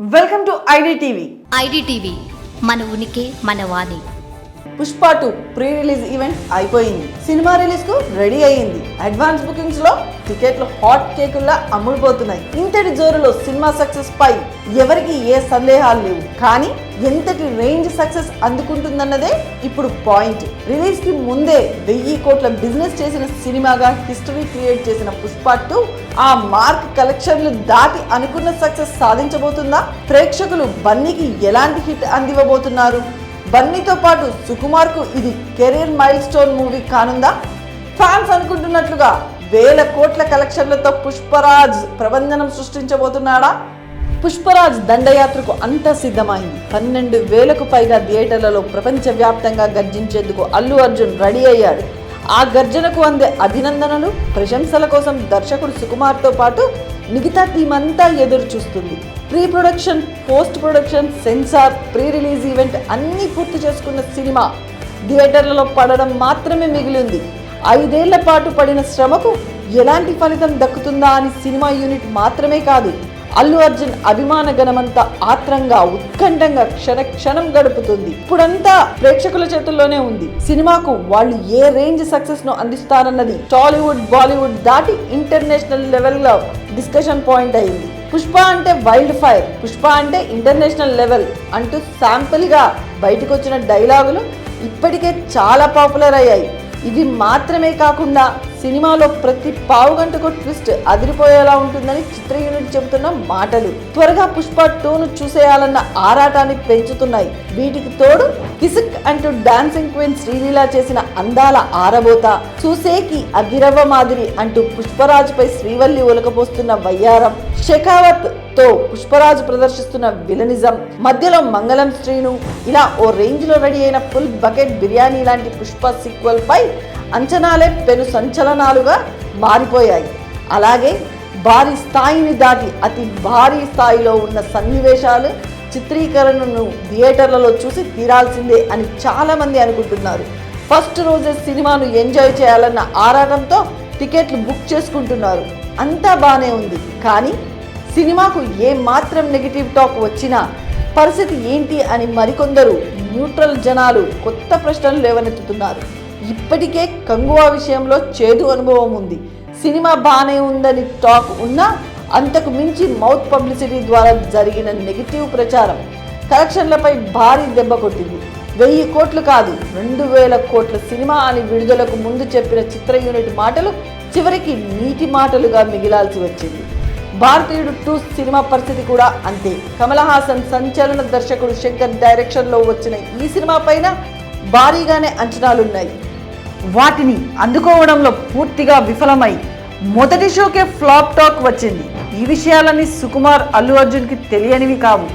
Welcome to ID TV ID TV మన ఉనికి మన వాణి. Pushpa two pre release event అయిపోయింది. సినిమా రిలీజ్కు రెడీ అయ్యింది. అడ్వాన్స్ బుకింగ్స్లో టికెట్లు హాట్ కేకుల్లా అమ్ముడుపోతున్నాయి. ఇంతటి జోరులో సినిమా సక్సెస్ పై ఎవరికి ఏ సందేహాలు లేవు. కానీ ఎంతటి రేంజ్ సక్సెస్ అందుకుంటుందన్నదే ఇప్పుడు పాయింట్. రిలీజ్కి ముందే వెయ్యి కోట్ల బిజినెస్ చేసిన సినిమాగా హిస్టరీ క్రియేట్ చేసిన పుష్ప టూ ఆ మార్క్ కలెక్షన్లు దాటి అనుకున్న సక్సెస్ సాధించబోతుందా ప్రేక్షకులు బన్నీకి ఎలాంటి హిట్ అందివ్వబోతున్నారు? బన్నీతో పాటు సుకుమార్కు ఇది కెరీర్ మైల్ స్టోన్ మూవీ కానుందా? ఫ్యాన్స్ అనుకుంటున్నట్లుగా వేల కోట్ల కలెక్షన్లతో పుష్పరాజ్ ప్రబంధనం సృష్టించబోతున్నాడా? పుష్పరాజ్ దండయాత్రకు అంతా సిద్ధమైంది. పన్నెండు వేలకు పైగా థియేటర్లలో ప్రపంచవ్యాప్తంగా గర్జించేందుకు అల్లు అర్జున్ రెడీ అయ్యాడు. ఆ గర్జనకు అందే అభినందనలు ప్రశంసల కోసం దర్శకుడు సుకుమార్తో పాటు మిగతా టీం అంతా ఎదురు చూస్తుంది pre production post production censor pre release event అన్నీ పూర్తి చేసుకున్న సినిమా థియేటర్లలో పడడం మాత్రమే మిగిలింది. ఐదేళ్ళ పాటు పడిన శ్రమకు ఎలాంటి ఫలితం దక్కుతుందా అని సినిమా యూనిట్ మాత్రమే కాదు అల్లు అర్జున్ అభిమాన గణమంతా ఆత్రంగా ఉత్కంఠంగా క్షణ క్షణం గడుపుతుంది. ఇప్పుడంతా ప్రేక్షకుల చేతుల్లోనే ఉంది. సినిమాకు వాళ్ళు ఏ రేంజ్ సక్సెస్ను అందిస్తారన్నది టాలీవుడ్ బాలీవుడ్ దాటి ఇంటర్నేషనల్ లెవెల్లో డిస్కషన్ పాయింట్ అయింది. పుష్ప అంటే వైల్డ్ ఫైర్ పుష్ప అంటే ఇంటర్నేషనల్ లెవెల్ అంటూ శాంపుల్గా బయటకు వచ్చిన డైలాగులు ఇప్పటికే చాలా పాపులర్ అయ్యాయి. ఇది మాత్రమే కాకుండా సినిమాలో ప్రతి పావు గంటకు ట్విస్ట్ అదిరిపోయేలా ఉంటుందని చిత్ర యూనిట్ చెబుతున్న మాటలు. త్వరగా పుష్ప టూను చూసేయాలన్న ఆరాటాన్ని పెంచుతున్నాయి. వీటికి తోడు కిసిక్ అంటూ డాన్సింగ్ క్వీన్ శ్రీలీల చేసిన అందాల ఆరబోత చూసేకి అగిరవ మాదిరి అంటూ పుష్పరాజుపై శ్రీవల్లి ఒలకపోస్తున్న వయ్యారం షెకావత్తో పుష్పరాజు ప్రదర్శిస్తున్న విలనిజం మధ్యలో మంగళం శ్రీను ఇలా ఓ రేంజ్లో రెడీ అయిన ఫుల్ బకెట్ బిర్యానీ లాంటి పుష్ప సీక్వెల్ పై అంచనాలే పెను సంచలనాలుగా మారిపోయాయి. అలాగే భారీ స్థాయిని దాటి అతి భారీ స్థాయిలో ఉన్న సన్నివేశాలు చిత్రీకరణను థియేటర్లలో చూసి తీరాల్సిందే అని చాలామంది అనుకుంటున్నారు. ఫస్ట్ రోజే సినిమాను ఎంజాయ్ చేయాలన్న ఆరాటంతో టికెట్లు బుక్ చేసుకుంటున్నారు. అంతా బాగానే ఉంది. కానీ సినిమాకు ఏ మాత్రం నెగిటివ్ టాక్ వచ్చినా పరిస్థితి ఏంటి అని మరికొందరు న్యూట్రల్ జనాలు కొత్త ప్రశ్నలు లేవనెత్తుతున్నారు. ఇప్పటికే కంగువా విషయంలో చేదు అనుభవం ఉంది. సినిమా బాగానే ఉందని టాక్ ఉన్నా అంతకు మించి మౌత్ పబ్లిసిటీ ద్వారా జరిగిన నెగిటివ్ ప్రచారం కలెక్షన్లపై భారీ దెబ్బ కొట్టింది. వెయ్యి కోట్లు కాదు రెండు వేల కోట్ల సినిమా అని విడుదలకు ముందు చెప్పిన చిత్ర యూనిట్ మాటలు చివరికి నీటి మాటలుగా మిగిలాల్సి వచ్చింది. భారతీయుడు టూ సినిమా పరిస్థితి కూడా అంతే. కమల్ హాసన్ సంచలన దర్శకుడు శంకర్ డైరెక్షన్లో వచ్చిన ఈ సినిమా పైన భారీగానే అంచనాలున్నాయి. వాటిని అందుకోవడంలో పూర్తిగా విఫలమై మొదటి షోకే ఫ్లాప్ టాక్ వచ్చింది. ఈ విషయాలన్నీ సుకుమార్ అల్లు అర్జున్కి తెలియనివి కావు.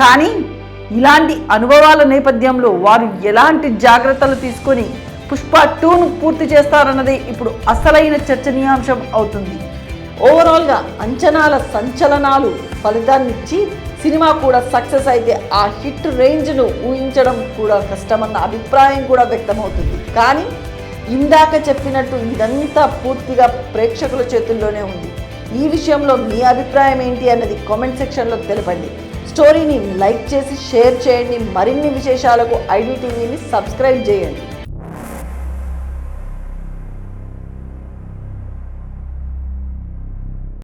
కానీ ఇలాంటి అనుభవాల నేపథ్యంలో వారు ఎలాంటి జాగ్రత్తలు తీసుకొని పుష్ప టూను పూర్తి చేస్తారన్నది ఇప్పుడు అసలైన చర్చనీయాంశం అవుతుంది. ఓవరాల్గా అంచనాల సంచలనాలు ఫలితాన్నిచ్చి సినిమా కూడా సక్సెస్ అయితే ఆ హిట్ రేంజ్ను ఊహించడం కూడా కష్టమన్న అభిప్రాయం కూడా వ్యక్తమవుతుంది. కానీ ఇందాక చెప్పినట్టు ఇదంతా పూర్తిగా ప్రేక్షకుల చేతుల్లోనే ఉంది. ఈ విషయంలో మీ అభిప్రాయం ఏంటి అన్నది కామెంట్ సెక్షన్లో తెలపండి. స్టోరీని లైక్ చేసి షేర్ చేయండి. మరిన్ని విశేషాలకు ఐడి టీవీని సబ్స్క్రైబ్ చేయండి.